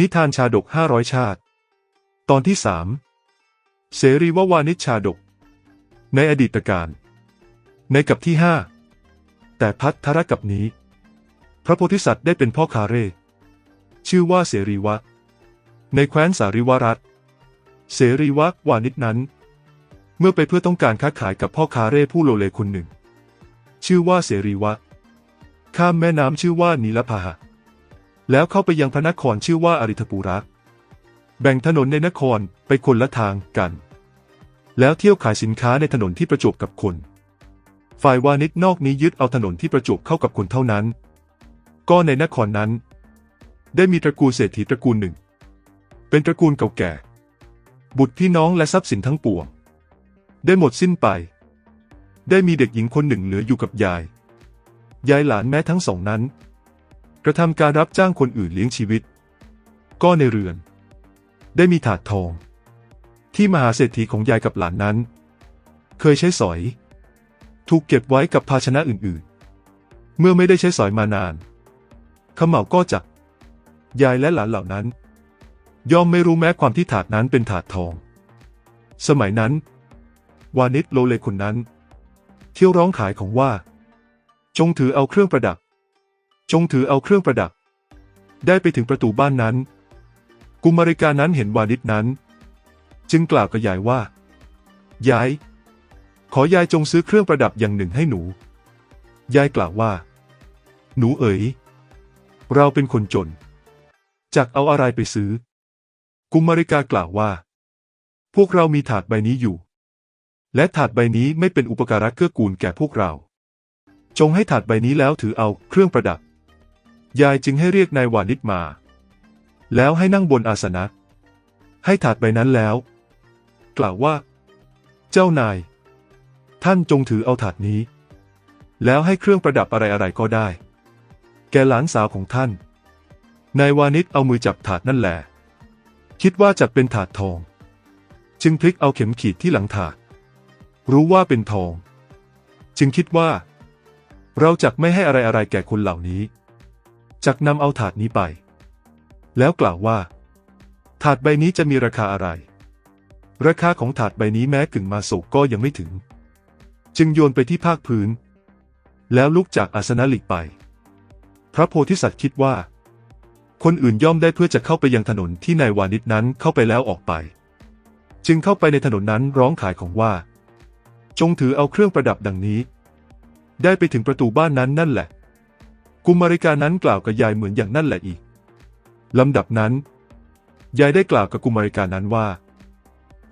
นิทานชาดกห้าร้อยชาติ ตอนที่สามเสรีววานิชชาดก ในอดีตการ ในกับที่ห้าแต่พัทธรกับนี้ พระโพธิสัตว์ได้เป็นพ่อคาเร่ชื่อว่าเสรีวะ ในแคว้นสาริวรัตเสรีวะวานิชนั้น เมื่อไปเพื่อต้องการค้าขายกับพ่อคาเร่ผู้โลเลคนหนึ่ง ชื่อว่าเสรีวะ ข้ามแม่น้ำชื่อว่านีลพาหะ แล้วเข้าไปยังพระนครชื่อว่าอริธปุระแบ่งถนนในนครไปคนละทางกัน แล้วเที่ยวขายสินค้าในถนนที่ประจวบกับคน ฝ่ายวานิชนอกนี้ยึดเอาถนนที่ประจวบเข้ากับคนเท่านั้น ก็ในนครนั้น ได้มีตระกูลเศรษฐีตระกูลหนึ่ง เป็นตระกูลเก่าแก่ บุตรพี่น้องและทรัพย์สินทั้งปวง ได้หมดสิ้นไป ได้มีเด็กหญิงคนหนึ่งเหลืออยู่กับยาย ยายหลานแม้ทั้งสองนั้น กระทำการรับจ้างคนอื่นเลี้ยงชีวิต ก็ในเรือน ได้มีถาดทอง ที่มหาเศรษฐีของยายกับหลานนั้น เคยใช้สอย ถูกเก็บไว้กับภาชนะอื่นๆ เมื่อไม่ได้ใช้สอยมานานขม่าก็จับยายและหลานเหล่านั้น ย่อมไม่รู้แม้ความที่ถาดนั้นเป็นถาดทอง สมัยนั้น วานิชโลเลคนนั้น เที่ยวร้องขายของว่า จงถือเอาเครื่องประดับ จงถือเอาเครื่องประดับ ได้ไปถึงประตูบ้านนั้น กุมาริกานั้นเห็นวานิชนั้น จึงกล่าวกับยายว่ายาย ขอยายจงซื้อเครื่องประดับอย่างหนึ่งให้หนู ยายกล่าวว่า หนูเอ๋ย เราเป็นคนจนจากเอาอะไรไปซื้อ กุมาริกากล่าวว่า พวกเรามีถาดใบนี้อยู่ และถาดใบนี้ไม่เป็นอุปการะเกื้อกูลแก่พวกเรา จงให้ถาดใบนี้แล้วถือเอาเครื่องประดับ ยายจึงให้เรียกนายวานิชมา แล้วให้นั่งบนอาสนะ ให้ถาดใบนั้นแล้ว กล่าวว่า เจ้านาย ท่านจงถือเอาถาดนี้ แล้วให้เครื่องประดับอะไรๆก็ได้ แกหลานสาวของท่าน นายวานิชเอามือจับถาดนั่นแหละ คิดว่าจะเป็นถาดทอง จึงพลิกเอาเข็มขีดที่หลังถาด รู้ว่าเป็นทอง จึงคิดว่า เราจักไม่ให้อะไรๆแก่คนเหล่านี้ จักนำเอาถาดนี้ไป แล้วกล่าวว่า ถาดใบนี้จะมีราคาอะไร ราคาของถาดใบนี้แม้กึ่งมาสุกก็ยังไม่ถึง จึงโยนไปที่ภาคพื้น แล้วลุกจากอาสนะหลีกไป พระโพธิสัตว์คิดว่า คนอื่นย่อมได้เพื่อจะเข้าไปยังถนนที่นายวานิชนั้นเข้าไปแล้วออกไป จึงเข้าไปในถนนนั้นร้องขายของว่า จงถือเอาเครื่องประดับดังนี้ ได้ไปถึงประตูบ้านนั้นนั่นแหละ กุมาริกานั้นกล่าวกับยายเหมือนอย่างนั่นแหละอีกลำดับนั้น ยายได้กล่าวกับกุมาริกานั้นว่า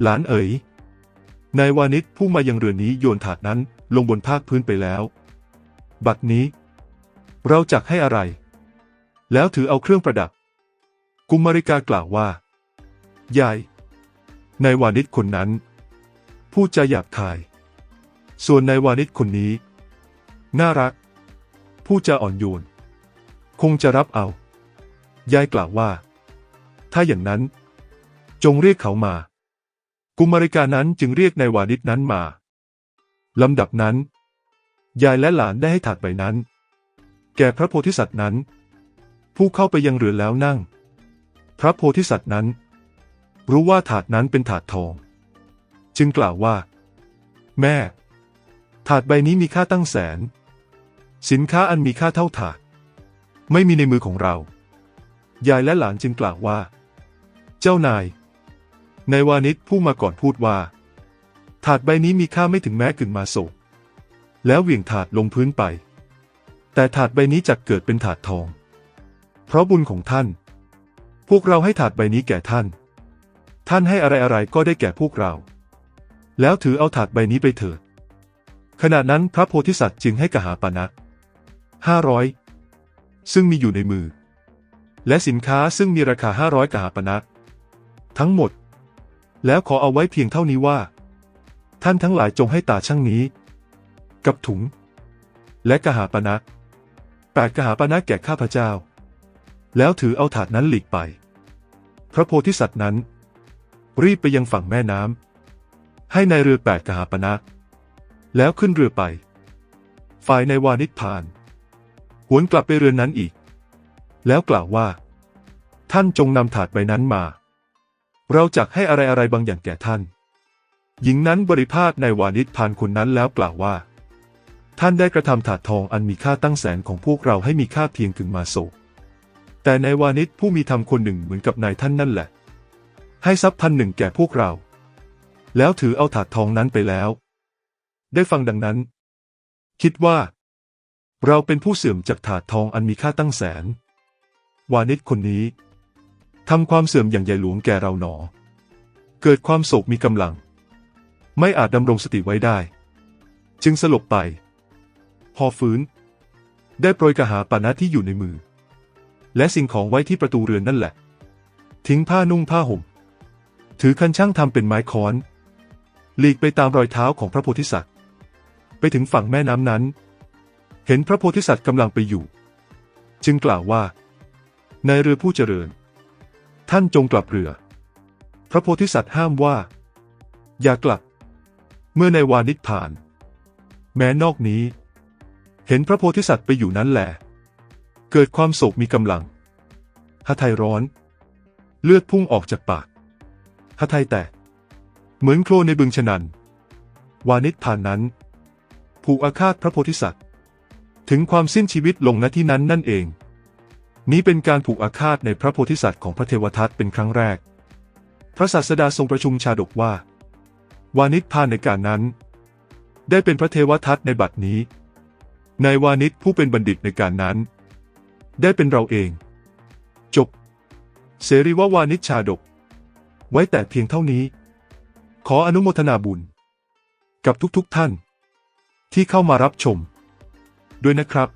หลานเอ๋ยนายวานิชผู้มายังเรือนนี้โยนถาดนั้นลงบนภาคพื้นไปแล้ว บัดนี้ เราจักให้อะไร แล้วถือเอาเครื่องประดับ กุมาริกากล่าวว่า ยายนายวานิชคนนั้นพูดจาหยาบคาย ส่วนนายวานิชคนนี้ น่ารัก พูดจาอ่อนโยน คงจะรับเอา ยายกล่าวว่า ถ้าอย่างนั้น จงเรียกเขามา กุมาริกานั้นจึงเรียกนายวานิชนั้นมา ลำดับนั้น ยายและหลานได้ให้ถาดใบนั้น แก่พระโพธิสัตว์นั้น ผู้เข้าไปยังเรือแล้วนั่ง พระโพธิสัตว์นั้น รู้ว่าถาดนั้นเป็นถาดทอง จึงกล่าวว่า แม่ ถาดใบนี้มีค่าตั้งแสน สินค้าอันมีค่าเท่าถาดไม่มีในมือของเรา ยายและหลานจึงกล่าวว่า เจ้านาย นายวานิชผู้มาก่อนพูดว่า ถาดใบนี้มีค่าไม่ถึงแม้กึ่งมาโศกแล้วเหวี่ยงถาดลงพื้นไป แต่ถาดใบนี้จักเกิดเป็นถาดทอง เพราะบุญของท่าน พวกเราให้ถาดใบนี้แก่ท่าน ท่านให้อะไรอะไรก็ได้แก่พวกเรา แล้วถือเอาถาดใบนี้ไปเถิดขณะนั้นพระโพธิสัตว์จึงให้กหาปานะ 500 ซึ่งมีอยู่ในมือ และสินค้าซึ่งมีราคา 500กหาปณะทั้งหมด แล้วขอเอาไว้เพียงเท่านี้ว่า ท่านทั้งหลายจงให้ตาช่างนี้ กับถุง และกหาปณะแปดกหาปณะแก่ข้าพเจ้า แล้วถือเอาถาดนั้นหลีกไป พระโพธิสัตว์นั้น รีบไปยังฝั่งแม่น้ำให้ในายเรือแปดกหาปณะแล้วขึ้นเรือไป ฝ่ายในวานิชพาน หวนกลับไปเรือนนั้นอีก แล้วกล่าวว่า ท่านจงนำถาดใบนั้นมา เราจักให้อะไรอะไรบางอย่างแก่ท่าน หญิงนั้นบริพาทในวานิชพานคนนั้นแล้วกล่าวว่า ท่านได้กระทำถาดทองอันมีค่าตั้งแสนของพวกเราให้มีค่าเพียงถึงมาโศกแต่ในวานิชผู้มีธรรมคนหนึ่งเหมือนกับนายท่านนั่นแหละ ให้ทรัพย์พันหนึ่งแก่พวกเรา แล้วถือเอาถาดทองนั้นไปแล้ว ได้ฟังดังนั้น คิดว่า เราเป็นผู้เสื่อมจากถาดทองอันมีค่าตั้งแสน วานิชคนนี้ทำความเสื่อมอย่างใหญ่หลวงแก่เราหนอ เกิดความโศกมีกำลัง ไม่อาจดำรงสติไว้ได้ จึงสลบไป พอฟื้น ได้โปรยกระหาปานะที่อยู่ในมือ และสิ่งของไว้ที่ประตูเรือนนั่นแหละ ทิ้งผ้านุ่งผ้าห่ม ถือคันช่างทำเป็นไม้ค้อน หลีกไปตามรอยเท้าของพระโพธิสัตว์ ไปถึงฝั่งแม่น้ำนั้น เห็นพระโพธิสัตว์กำลังไปอยู่ จึงกล่าวว่าในายเรือผู้เจริญ ท่านจงกลับเรือ พระโพธิสัตว์ห้ามว่า อย่ากลับ เมื่อในวานิชผ่าน แม้นอกนี้ เห็นพระโพธิสัตว์ไปอยู่นั้นแหละเกิดความโศกมีกำลังหทัยร้อน เลือดพุ่งออกจากปากหทัยแตกเหมือนโคลนในบึงฉนัน วานิชผ่านนั้น ผูกอาฆาตพระโพธิสัตว์ ถึงความสิ้นชีวิตลงณที่นั้นนั่นเอง นี้เป็นการผูกอาฆาตในพระโพธิสัตว์ของพระเทวทัตเป็นครั้งแรก พระศาสดาทรงประชุมชาดกว่า วานิชพานในการนั้น ได้เป็นพระเทวทัตในบัดนี้นายวานิชผู้เป็นบัณฑิตในการนั้น ได้เป็นเราเอง จบ เสรีววานิชชาดก ไว้แต่เพียงเท่านี้ ขออนุโมทนาบุญ กับทุกๆทท่าน ที่เข้ามารับชม ด้วยนะครับ